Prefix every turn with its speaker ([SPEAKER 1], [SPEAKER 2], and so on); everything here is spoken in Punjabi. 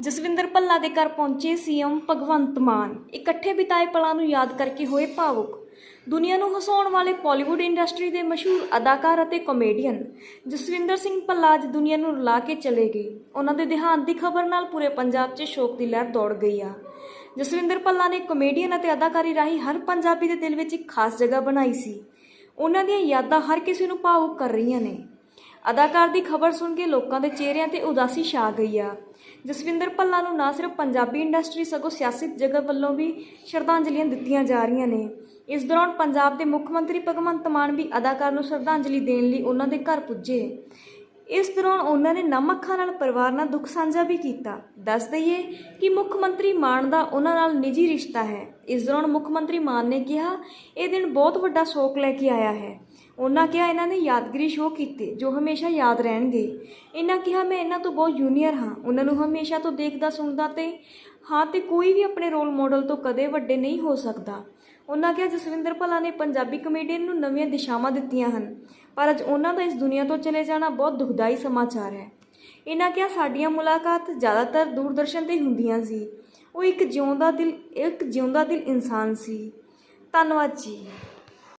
[SPEAKER 1] ਜਸਵਿੰਦਰ ਭੱਲਾ ਦੇ ਘਰ ਪਹੁੰਚੇ ਸੀਐਮ ਭਗਵੰਤ ਮਾਨ। ਇਕੱਠੇ ਬਿਤਾਏ ਪਲਾਂ ਨੂੰ ਯਾਦ ਕਰਕੇ ਹੋਏ ਭਾਵੁਕ। ਦੁਨੀਆ ਨੂੰ ਹਸਾਉਣ ਵਾਲੇ ਪਾਲੀਵੁੱਡ ਇੰਡਸਟਰੀ ਦੇ ਮਸ਼ਹੂਰ ਅਦਾਕਾਰ ਅਤੇ ਕਾਮੇਡੀਅਨ ਜਸਵਿੰਦਰ ਸਿੰਘ ਭੱਲਾ ਅੱਜ ਦੁਨੀਆ ਨੂੰ ਰੁਲਾ ਕੇ ਚਲੇ ਗਏ। ਉਹਨਾਂ ਦੇ ਦੇਹਾਂਤ ਦੀ ਖਬਰ ਨਾਲ ਪੂਰੇ ਪੰਜਾਬ 'ਚ ਸ਼ੋਕ ਦੀ ਲਹਿਰ ਦੌੜ ਗਈ ਆ। ਜਸਵਿੰਦਰ ਭੱਲਾ ਨੇ ਕਾਮੇਡੀਅਨ ਅਤੇ ਅਦਾਕਾਰੀ ਰਾਹੀਂ ਹਰ ਪੰਜਾਬੀ ਦੇ ਦਿਲ ਵਿੱਚ ਇੱਕ ਖਾਸ ਜਗ੍ਹਾ ਬਣਾਈ ਸੀ। ਉਹਨਾਂ ਦੀਆਂ ਯਾਦਾਂ ਹਰ ਕਿਸੇ ਨੂੰ ਭਾਵੁਕ ਕਰ ਰਹੀਆਂ ਨੇ। ਅਦਾਕਾਰ ਦੀ ਖਬਰ ਸੁਣ ਕੇ ਲੋਕਾਂ ਦੇ ਚਿਹਰਿਆਂ ਤੇ ਉਦਾਸੀ ਛਾ ਗਈ ਆ। ਜਸਵਿੰਦਰ ਭੱਲਾ ਨੂੰ ਨਾ ਸਿਰਫ ਪੰਜਾਬੀ ਇੰਡਸਟਰੀ, ਸਗੋਂ ਸਿਆਸੀ ਜਗਤ ਵੱਲੋਂ ਵੀ ਸ਼ਰਧਾਂਜਲੀਆਂ ਦਿੱਤੀਆਂ ਜਾ ਰਹੀਆਂ ਨੇ। ਇਸ ਦੌਰਾਨ ਪੰਜਾਬ ਦੇ ਮੁੱਖ ਮੰਤਰੀ ਭਗਵੰਤ ਮਾਨ ਵੀ ਅਦਾਕਾਰ ਨੂੰ ਸ਼ਰਧਾਂਜਲੀ ਦੇਣ ਲਈ ਉਹਨਾਂ ਦੇ ਘਰ ਪੁੱਜੇ। ਇਸ ਦੌਰਾਨ ਉਹਨਾਂ ਨੇ ਨਮ ਅੱਖਾਂ ਨਾਲ ਪਰਿਵਾਰ ਨਾਲ ਦੁੱਖ ਸਾਂਝਾ ਵੀ ਕੀਤਾ। ਦੱਸ ਦਈਏ ਕਿ ਮੁੱਖ ਮੰਤਰੀ ਮਾਨ ਦਾ ਉਹਨਾਂ ਨਾਲ ਨਿੱਜੀ ਰਿਸ਼ਤਾ ਹੈ। ਇਸ ਦੌਰਾਨ ਮੁੱਖ ਮੰਤਰੀ ਮਾਨ ਨੇ ਕਿਹਾ, ਇਹ ਦਿਨ ਬਹੁਤ ਵੱਡਾ ਸ਼ੋਕ ਲੈ ਕੇ ਆਇਆ ਹੈ। ਉਹਨਾਂ ਕਿਹਾ ਇਹਨਾਂ ਨੇ ਯਾਦਗਰੀ ਸ਼ੋਅ ਕੀਤੇ, ਜੋ ਹਮੇਸ਼ਾ ਯਾਦ ਰਹਿਣਗੇ। ਇਹਨਾਂ ਕਿਹਾ, ਮੈਂ ਇਹਨਾਂ ਤੋਂ ਬਹੁਤ ਜੂਨੀਅਰ ਹਾਂ। ਉਹਨਾਂ ਨੂੰ ਹਮੇਸ਼ਾ ਤੋਂ ਦੇਖਦਾ, ਸੁਣਦਾ ਤੇ ਹਾਂ, ਤੇ ਕੋਈ ਵੀ ਆਪਣੇ ਰੋਲ ਮਾਡਲ ਤੋਂ ਕਦੇ ਵੱਡੇ ਨਹੀਂ ਹੋ ਸਕਦਾ। ਉਹਨਾਂ ਕਿਹਾ, ਜਸਵਿੰਦਰ ਭੱਲਾ ਨੇ ਪੰਜਾਬੀ ਕਮੇਡੀਅਨ ਨੂੰ ਨਵੀਆਂ ਦਿਸ਼ਾਵਾਂ ਦਿੱਤੀਆਂ ਹਨ, ਪਰ ਅੱਜ ਉਹਨਾਂ ਦਾ ਇਸ ਦੁਨੀਆ ਤੋਂ ਚਲੇ ਜਾਣਾ ਬਹੁਤ ਦੁਖਦਾਈ ਸਮਾਚਾਰ ਹੈ। ਇਹਨਾਂ ਕਿਹਾ, ਸਾਡੀਆਂ ਮੁਲਾਕਾਤ ਜ਼ਿਆਦਾਤਰ ਦੂਰਦਰਸ਼ਨ ਤੇ ਹੁੰਦੀਆਂ ਸੀ। ਉਹ ਇੱਕ ਜਿਉਂਦਾ ਦਿਲ, ਇੱਕ ਜਿਉਂਦਾ ਦਿਲ ਇਨਸਾਨ ਸੀ। ਧੰਨਵਾਦ ਜੀ।